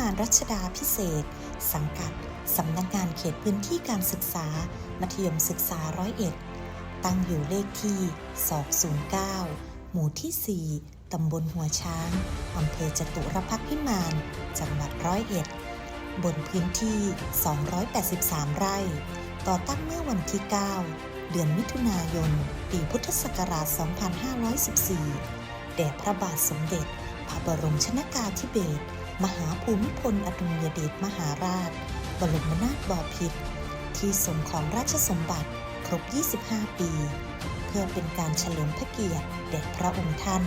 มานรัชดาพิเศษ สังกัด สำนักงานเขตพื้นที่การศึกษา มัธยมศึกษาร้อยเอ็ด ตั้งอยู่เลขที่ 209 หมู่ที่ 4 ตำบลหัวช้าง อำเภอจตุรพักษ์พิมาน จังหวัดร้อยเอ็ด บนพื้นที่ 283 ไร่ ต่อตั้งเมื่อวันที่ 9 เดือนมิถุนายน ปีพุทธศักราช 2514 แด่พระบาทสมเด็จ พระบรมชนากาธิเบศร มหาภูมิพลอดุลยเดชมหาราช บรมนาถบพิตรที่สมของราชสมบัติครบ 25 ปี เพื่อเป็นการเฉลิมพระเกียรติแด่พระองค์ท่าน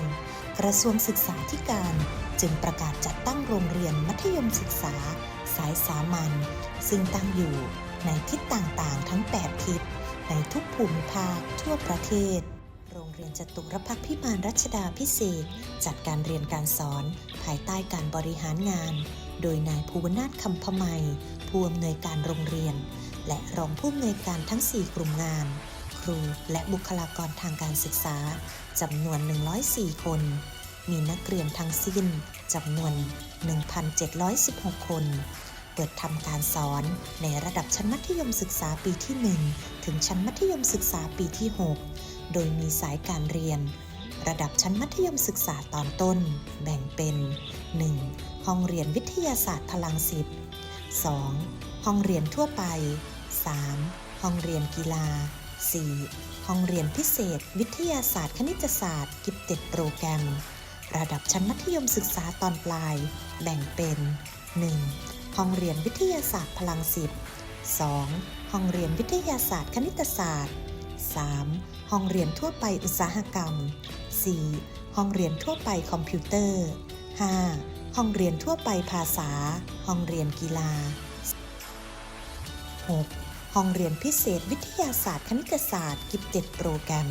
กระทรวงศึกษาธิการจึงประกาศจัดตั้งโรงเรียนมัธยมศึกษา สายสามัญซึ่งตั้งอยู่ในทิศต่างๆ ทั้ง 8 ทิศในทุกภูมิภาคทั่วประเทศ โรงเรียนจตุรพักพิมานรัชดาพิเศษ จัดการเรียนการสอน ภายใต้การบริหารงาน โดยนายภูวนาถคำพมัยผู้อำนวยการโรงเรียน และรองผู้อำนวยการทั้ง 4 กลุ่มงาน ครูและบุคลากรทางการศึกษาจำนวน 104 คน มีนักเรียนทั้งสิ้นจำนวน 1,716 คนเปิดทำการสอนในระดับชั้นมัธยมศึกษาปีที่ 1 ถึงชั้นมัธยมศึกษาปีที่ 6 โดยมีสายการเรียน ระดับชั้นมัธยมศึกษาตอนต้น แบ่งเป็น 1. ห้องเรียนวิทยาศาสตร์พลังสิบ 2. ห้องเรียนทั่วไป 3. ห้องเรียนกีฬา 4. ห้องเรียนพิเศษ วิทยาศาสตร์คณิตศาสตร์ กิฟเต็ดโปรแกรม ระดับชั้นมัธยมศึกษาตอนปลาย แบ่งเป็น 1. ห้องเรียนวิทยาศาสตร์พลังสิบ 2. ห้องเรียนวิทยาศาสตร์คณิตศาสตร์ 3. ห้องเรียนทั่วไปอุตสาหกรรม 4. ห้องเรียนทั่วไปคอมพิวเตอร์ 5. ห้องเรียนทั่วไปภาษา ห้องเรียนกีฬา 6. ห้องเรียนพิเศษวิทยาศาสตร์คณิตศาสตร์กิฟเต็ดโปรแกรม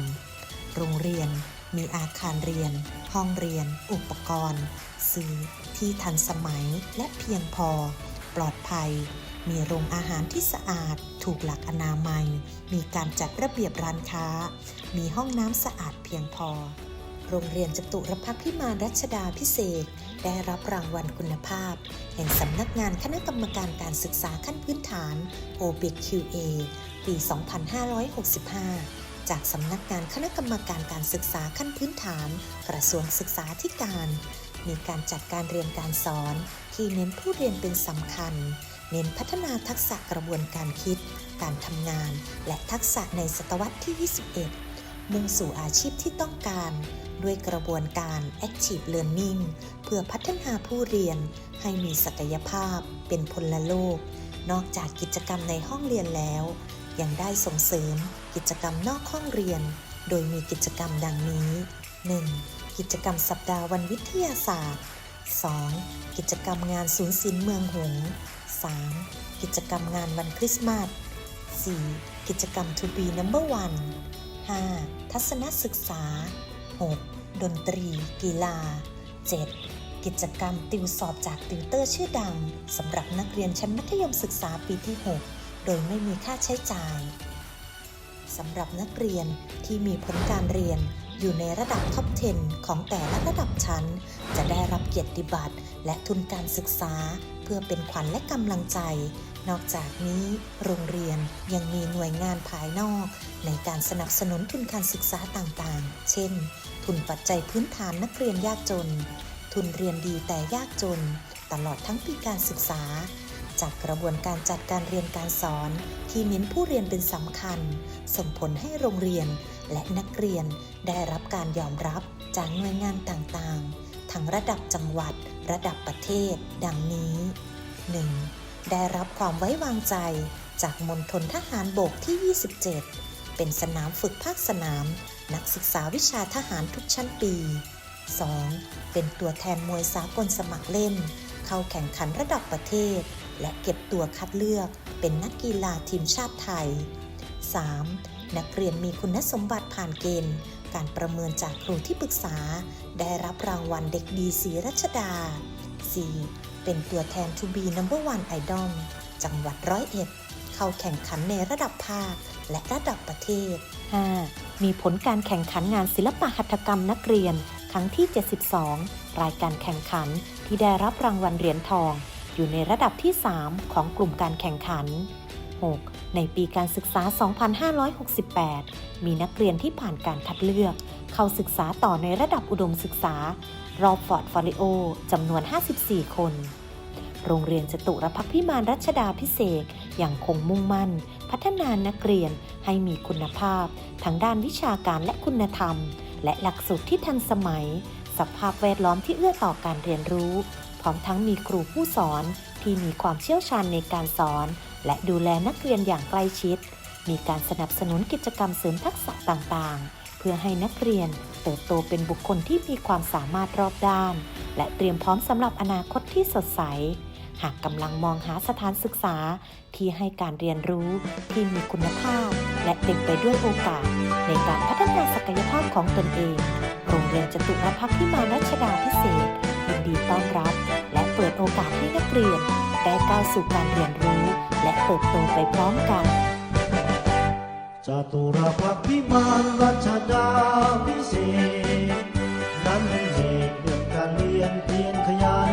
โรงเรียน มีอาคารเรียน ห้องเรียน อุปกรณ์ สื่อที่ทันสมัยและเพียงพอ ปลอดภัย มีโรงอาหารที่สะอาด ถูกหลักอนามัย มีการจัดระเบียบร้านค้า มีห้องน้ำสะอาดเพียงพอ โรงเรียนจตุรพักพิมานรัชดาพิเศษ ได้รับรางวัลคุณภาพ แห่งสำนักงานคณะกรรมการการศึกษาขั้นพื้นฐาน OBQA ปี 2565จากสำนักงานคณะกรรมการการศึกษาขั้นพื้นฐาน กระทรวงศึกษาธิการ มีการจัดการเรียนการสอน ที่เน้นผู้เรียนเป็นสำคัญ เน้นพัฒนาทักษะกระบวนการคิด การทำงาน และทักษะในศตวรรษที่ 21 มุ่งสู่อาชีพที่ต้องการ ด้วยกระบวนการ Active Learning เพื่อพัฒนาผู้เรียนให้มีศักยภาพ เป็นพลโลก นอกจากกิจกรรมในห้องเรียนแล้ว ยังได้ส่งเสริม กิจกรรมนอกห้องเรียน โดยมีกิจกรรมดังนี้ 1. กิจกรรมสัปดาห์วันวิทยาศาสตร์ 2. กิจกรรมงานศูนย์ศิลป์เมืองหง 3. กิจกรรมงานวันคริสต์มาส 4. กิจกรรม To be number one 5. ทัศนศึกษา 6. ดนตรี กีฬา 7. กิจกรรมติวสอบจากติวเตอร์ชื่อดังสำหรับนักเรียนชั้นมัธยมศึกษาปีที่ 6 โดยไม่มีค่าใช้จ่ายสำหรับนักเรียนที่มีผลการเรียนอยู่ในระดับท็อป 10 ของแต่ละระดับชั้น จะได้รับเกียรติบัตรและทุนการศึกษา เพื่อเป็นขวัญและกำลังใจ นอกจากนี้โรงเรียนยังมีหน่วยงานภายนอก ในการสนับสนุนทุนการศึกษาต่างๆ เช่น ทุนปัจจัยพื้นฐานนักเรียนยากจน ทุนเรียนดีแต่ยากจน ตลอดทั้งปีการศึกษา จากกระบวนการจัดการเรียนการสอน ที่เน้นผู้เรียนเป็นสำคัญ ส่งผลให้โรงเรียนและนักเรียนได้รับการยอมรับจากหน่วยงานต่างๆ ทั้งระดับจังหวัด ระดับประเทศ ดังนี้ 1. ได้รับความไว้วางใจจากมณฑลทหารบกที่ 27 เป็นสนามฝึกภาคสนาม นักศึกษาวิชาทหารทุกชั้นปี 2. เป็นตัวแทนมวยสากลสมัครเล่น เข้าแข่งขันระดับประเทศ และเก็บตัวคัดเลือกเป็นนักกีฬาทีมชาติไทย 3. นักเรียนมีคุณสมบัติผ่านเกณฑ์ การประเมินจากครูที่ปรึกษา ได้รับรางวัลเด็กดีศรีรัชดา 4. เป็นตัวแทน To be number one idol จังหวัดร้อยเอ็ด เข้าแข่งขันในระดับภาค และระดับประเทศ 5. มีผลการแข่งขันงานศิลปะหัตถกรรมนักเรียน ครั้งที่ 72 รายการแข่งขันที่ได้รับรางวัลเหรียญทอง อยู่ในระดับที่ 3 ของกลุ่มการแข่งขัน 6. ในปีการศึกษา 2568 มีนักเรียนที่ผ่านการคัดเลือก เข้าศึกษาต่อในระดับอุดมศึกษารอบฟอร์ดฟอริโอจำนวน 54 คน โรงเรียนจตุรพักพิมานรัชดาพิเศษยังคงมุ่งมั่น พัฒนานักเรียนให้มีคุณภาพทั้งด้านวิชาการและคุณธรรม และหลักสูตรที่ทันสมัย สภาพแวดล้อมที่เอื้อต่อการเรียนรู้ พร้อมทั้งมีครูผู้สอนที่มีความเชี่ยวชาญในการสอน และดูแลนักเรียนอย่างใกล้ชิด มีการสนับสนุนกิจกรรมเสริมทักษะต่างๆ เพื่อให้นักเรียนเติบโตเป็นบุคคลที่มีความสามารถรอบด้าน และเตรียมพร้อมสำหรับอนาคตที่สดใส หากกำลังมองหาสถานศึกษาที่ให้การเรียนรู้ที่มีคุณภาพ และเต็มไปด้วยโอกาส ในการพัฒนาศักยภาพของตนเอง โรงเรียนจตุรพักษ์พิมานรัชดาพิเศษยินดีต้อนรับ และเปิดโอกาสให้นักเรียนได้ก้าวสู่การเรียนรู้ และเติบโตไปพร้อมกันจตุรพักพิมานรัชดาพิเศษนั้นเป็นเหตุเรื่องการเรียนเพียรขยัน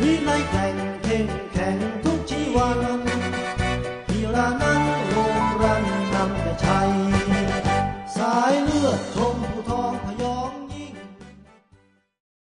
วินัยแข่งเข่งแข่งทุกชีวันพิรานั้น